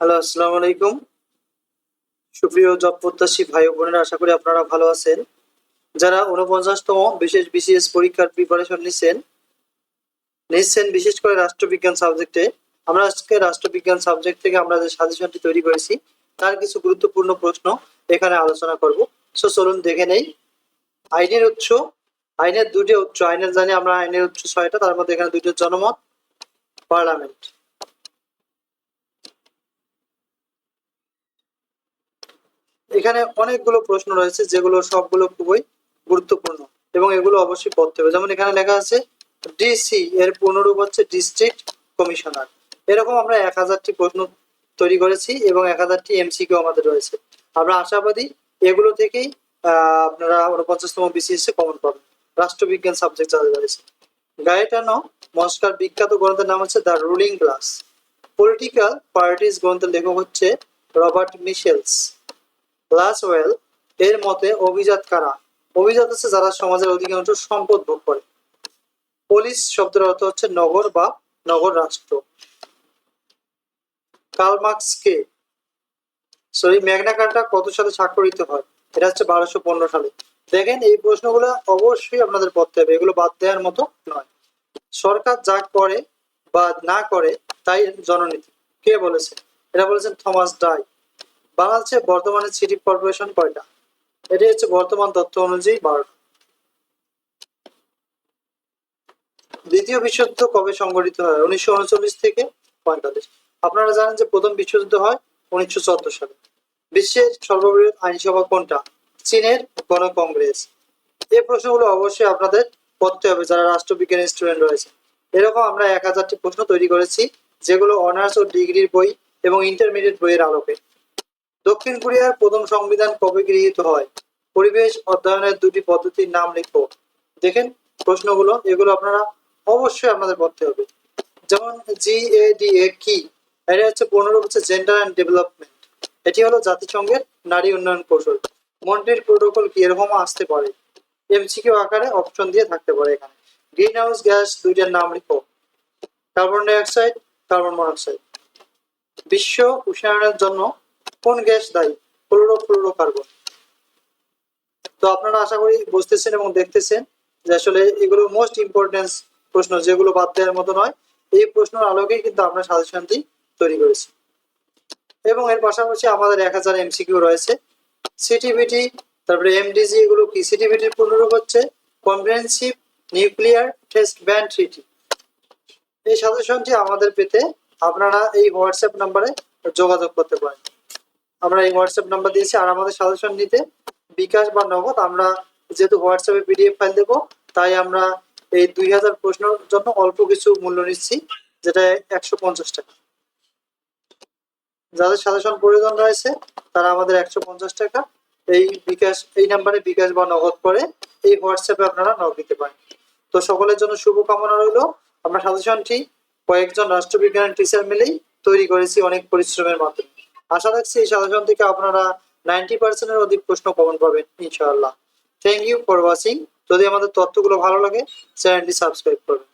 Hello, আসসালামু আলাইকুম। সুপ্রিয় জব প্রত্যাশী ভাই বোনেরা, আশা করি আপনারা ভালো আছেন। যারা উনপঞ্চাশতম বিশেষ বিসিএস পরীক্ষার প্রিপারেশন নিচ্ছেন নিচ্ছেন বিশেষ করে রাষ্ট্রবিজ্ঞান সাবজেক্টে আমরা আজকে রাষ্ট্রবিজ্ঞান সাবজেক্ট থেকে আমরা যে সাজেশনটি তৈরি করেছি, তার কিছু গুরুত্বপূর্ণ প্রশ্ন এখানে আলোচনা করব। সো চলুন দেখে নেই। আইনের উৎস, আইনের দুটি উৎস। আইনের জানি আমরা আইনের উৎস ছয়টা, তার মধ্যে এখানে দুটো জনমত, পার্লামেন্ট। এখানে অনেকগুলো প্রশ্ন রয়েছে, যেগুলো সবগুলো খুবই গুরুত্বপূর্ণ এবং এগুলো অবশ্যই পড়তে হবে। যেমন এখানে লেখা আছে ডিসি এর পূর্ণরূপ হচ্ছে ডিস্ট্রিক্ট কমিশনার এরকম আমরা এক হাজারটি প্রশ্ন তৈরি করেছি এবং এক হাজারটি এমসিকিউ আমাদের রয়েছে। আমরা আশাবাদী এগুলো থেকেই আপনারা উনপঞ্চাশতম বিসিএস কমন পাবেন। রাষ্ট্রবিজ্ঞান সাবজেক্ট যাদের রয়েছে গায়েটানো মস্কার, বিখ্যাত গ্রন্থের নাম হচ্ছে the ruling class political parties গ্রন্থের লেখক হচ্ছে রবার্ট মিশেলস। লাসওয়েল এর মতে অভিজাত কারা? অভিজাত হচ্ছে যারা সমাজের অধিকাংশ সম্পদ ভোগ করে। পুলিশ শব্দের অর্থ হচ্ছে নগর বা নগর রাষ্ট্র। কালমার্কস কে? সরি, ম্যাগনা কার্টা কত সালে স্বাক্ষরিত হয়? এটা হচ্ছে বারোশো পনেরো সালে। দেখেন, এই প্রশ্নগুলো অবশ্যই আপনাদের পড়তে হবে। এগুলো বাদ দেওয়ার মতো নয়। সরকার যা করে বা না করে, তাই জননীতি। কে বলেছে? এটা বলেছেন থমাস ডাই। বাংলাদেশে বর্তমানে সিটি কর্পোরেশন কয়টা? এটি হচ্ছে বর্তমান তথ্য অনুযায়ী বারোটা দ্বিতীয় বিশ্বযুদ্ধ কবে সংঘটিত হয়? উনিশশো উনচল্লিশ থেকে পঁয়তাল্লিশ। আপনারা জানেন যে প্রথম বিশ্বযুদ্ধ হয় উনিশশো চোদ্দ সালে। বিশ্বের সর্ববৃহৎ আইনসভা কোনটা? চীনের গণ কংগ্রেস এই প্রশ্নগুলো অবশ্যই আপনাদের পড়তে হবে যারা রাষ্ট্রবিজ্ঞান স্টুডেন্ট রয়েছে এরকম আমরা এক হাজারটি প্রশ্ন তৈরি করেছি, যেগুলো অনার্স ও ডিগ্রির বই এবং ইন্টারমিডিয়েট বইয়ের আলোকে। দক্ষিণ কোরিয়ার প্রথম সংবিধান কবে গৃহীত হয়? পরিবেশ অধ্যয়নের দুটি পদ্ধতির নাম লিখো দেখেন প্রশ্নগুলো, এগুলো আপনারা অবশ্যই আপনাদের পড়তে হবে। যেমন জিএডিএ কি? এটা হচ্ছে পনেরো হচ্ছে জেন্ডার অ্যান্ড ডেভেলপমেন্ট এটি হলো জাতিসংঘের নারী উন্নয়ন কৌশল। মন্ট্রিল প্রোটোকল কি এরকম আসতে পারে? এমসিকিউ আকারে অপশন দিয়ে থাকতে পারে এখানে। গ্রিন হাউস গ্যাস দুইটার নাম লিখো কার্বন ডাইঅক্সাইড কার্বন মনোক্সাইড বিশ্ব উষ্ণায়নের জন্য কোন গ্যাস দায়ী, ক্লোরো ফ্লোরো কার্বন তো আপনারা আশা করি বুঝতেছেন এবং দেখতেছেন যে আসলে এগুলো মোস্ট ইম্পর্টেন্স প্রশ্ন, যেগুলো বাদ দেওয়ার মতো নয়। এই প্রশ্নের আলোকেই কিন্তু আমরা সাজেশনটি তৈরি করেছি। এবং এর পাশাপাশি আমাদের এক হাজার এমসিকিউ রয়েছে। সিটিভিটি তারপরে এমডিজি এগুলো কি? সিটিভিটির পূর্ণরূপ হচ্ছে comprehensive nuclear test ban treaty এই সাজেশনটি আমাদের পেতে আপনারা এই হোয়াটসঅ্যাপ নাম্বারে যোগাযোগ করতে পারেন। আমরা এই হোয়াটসঅ্যাপ নাম্বার দিয়েছি আর আমাদের সাজেশন নিতে বিকাশ বা নগদ। আমরা যেহেতু হোয়াটসঅ্যাপে পিডিএফ ফাইল দেবো, তাই আমরা এই দুই হাজার প্রশ্নের জন্য অল্প কিছু মূল্য নিচ্ছি, যেটা একশো পঞ্চাশ টাকা। যাদের সাজেশন প্রয়োজন রয়েছে, তারা আমাদের একশো পঞ্চাশ টাকা এই বিকাশ, এই নাম্বারে বিকাশ বা নগদ করে এই হোয়াটসঅ্যাপে আপনারা নক দিতে পারেন। তো সকলের জন্য শুভকামনা রইল। আমরা সাজেশনটি কয়েকজন রাষ্ট্রবিজ্ঞানের টিচার মিলেই তৈরি করেছি অনেক পরিশ্রমের মাধ্যমে। আশা রাখছি এই সাজেশন থেকে আপনারা নাইনটি পার্সেন্টের অধিক প্রশ্ন কমন পাবেন, ইনশাআল্লাহ। থ্যাংক ইউ ফর ওয়াচিং যদি আমাদের তথ্যগুলো ভালো লাগে, চ্যানেলটি সাবস্ক্রাইব করবেন।